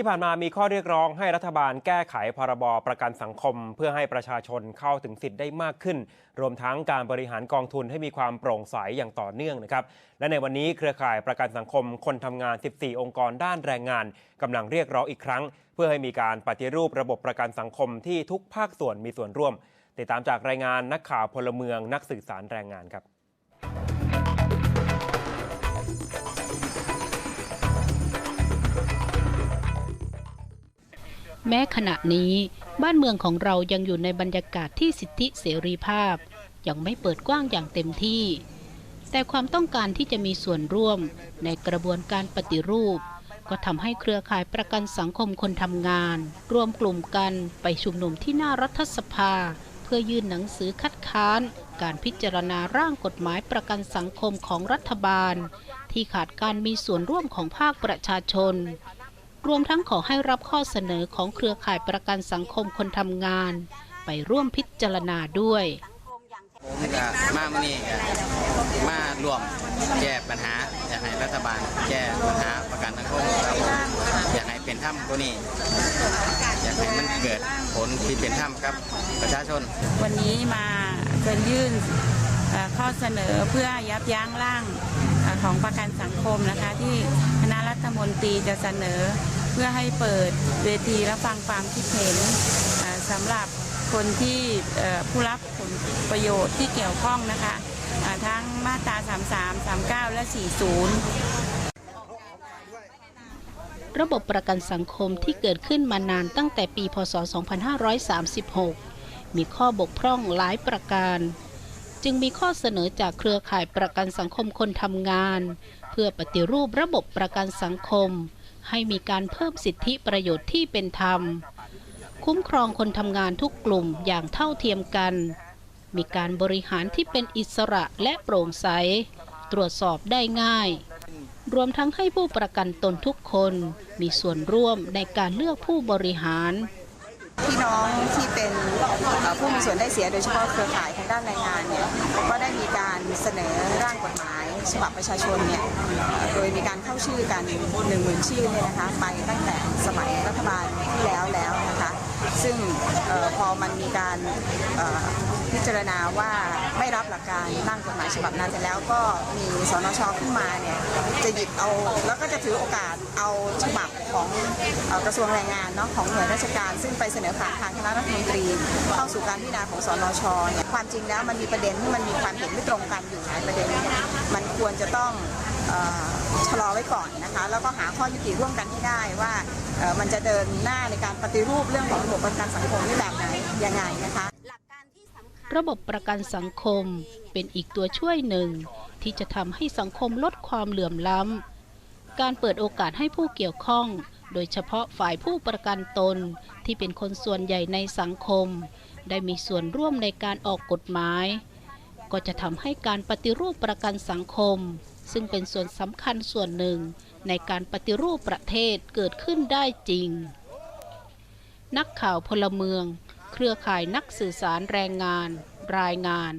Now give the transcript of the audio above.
ที่ผ่านมามีข้อเรียกร้องให้รัฐบาลแก้ไขพรบประกันสังคม เพื่อให้ประชาชนเข้าถึงสิทธิ์ได้มากขึ้น รวมทั้งการบริหารกองทุนให้มีความโปร่งใสอย่างต่อเนื่องนะครับ และในวันนี้เครือข่ายประกันสังคมคนทำงาน 14 องค์กรด้านแรงงานกำลังเรียกร้องอีกครั้ง เพื่อให้มีการปฏิรูประบบประกันสังคมที่ทุกภาคส่วนมีส่วนร่วม ติดตามจากรายงานนักข่าวพลเมืองนักสื่อสารแรงงานครับ แม้ขณะนี้บ้านเมืองของเรายังอยู่ในบรรยากาศที่สิทธิเสรีภาพ ยังไม่เปิดกว้างอย่างเต็มที่ แต่ความต้องการที่จะมีส่วนร่วมในกระบวนการปฏิรูป ก็ทำให้เครือข่ายประกันสังคมคนทำงาน รวมกลุ่มกันไปชุมนุมที่หน้ารัฐสภา เพื่อยื่นหนังสือคัดค้าน การพิจารณาร่างกฎหมายประกันสังคมของรัฐบาล ที่ขาดการมีส่วนร่วมของภาคประชาชน รวมทั้งขอให้รับข้อเสนอของเครือข่ายประกันสังคมคนทำงาน ไปร่วมพิจารณาด้วยผมก็มามื่อนี้ก็มารวมแก้ปัญหา อยากให้รัฐบาลแก้ปัญหาประกันสังคมครับผมอยากให้เป็นธรรมกว่านี้ อยากให้มันเกิดผลที่เป็นธรรมกับประชาชน วันนี้มาเชิญยื่นเอ่อ ข้อเสนอเพื่อยับยั้งร่างอของประกันสังคมนะคะ ที่คณะรัฐมนตรีจะเสนอเพื่อให้เปิดเวทีรับฟังความคิดเห็นสำหรับคนที่ผู้รับผลประโยชน์ที่เกี่ยวข้องนะคะ ทั้งมาตรา 33 39 และ 40ระบบประกันสังคมที่เกิดขึ้นมานานตั้งแต่ปี พศ 2536 มีข้อบกพร่องหลายประการ จึงมีข้อเสนอจากเครือข่ายประกันสังคมคนทำงาน เพื่อปฏิรูประบบประกันสังคม ให้มีการเพิ่มสิทธิประโยชน์ที่เป็นธรรม คุ้มครองคนทำงานทุกกลุ่มอย่างเท่าเทียมกัน มีการบริหารที่เป็นอิสระและโปร่งใส ตรวจสอบได้ง่าย รวมทั้งให้ผู้ประกันตนทุกคนมีส่วนร่วมในการเลือกผู้บริหารพี่น้องที่เป็น ผู้มีส่วนได้เสียโดยเฉพาะเครือข่ายทางด้านแรงงานเนี่ยก็ได้มีการเสนอร่างกฎหมายฉบับประชาชนเนี่ยโดยมีการเข้าชื่อกันหนึ่งหมื่นชื่อเนี่ยนะคะไปตั้งแต่สมัยรัฐบาลที่แล้วแล้ว ซึ่งออพอมันมีการพิจารณาว่าไม่รับหลักการร่างกฎหมายฉบับนั้นแต่แล้วก็มีสนชขึ้นมาเนี่ยจะหยิบเอาแล้วก็จะถือโอกาสเอาฉบับของออกระทรวงแรงงานเนาะของหน่วยราชการ ซึ่งไปเสนอผ่านทางคณะรัฐมนตรี เข้าสู่การพิจารณาของสนชเนี่ยความจริงแล้วมันมีประเด็นที่มันมีความเห็นไม่ตรงกันอยู่หลายประเด็น มันควรจะต้อง ชะลอไว้ก่อนนะคะแล้วก็หาข้อยุติร่วมกันให้ได้ว่ามันจะเดินหน้าในการปฏิรูปเรื่องของระบบประกันสังคมนี่แบบไหนยังไงนะคะระบบประกันสังคมเป็นอีกตัวช่วยหนึ่ง ที่จะทำให้สังคมลดความเหลื่อมล้ำ การเปิดโอกาสให้ผู้เกี่ยวข้อง โดยเฉพาะฝ่ายผู้ประกันตนที่เป็นคนส่วนใหญ่ในสังคม ได้มีส่วนร่วมในการออกกฎหมาย ก็จะทำให้การปฏิรูปประกันสังคม ซึ่งเป็นส่วนสำคัญส่วนหนึ่งในการปฏิรูปประเทศเกิดขึ้นได้จริง นักข่าวพลเมือง เครือข่ายนักสื่อสารแรงงาน รายงาน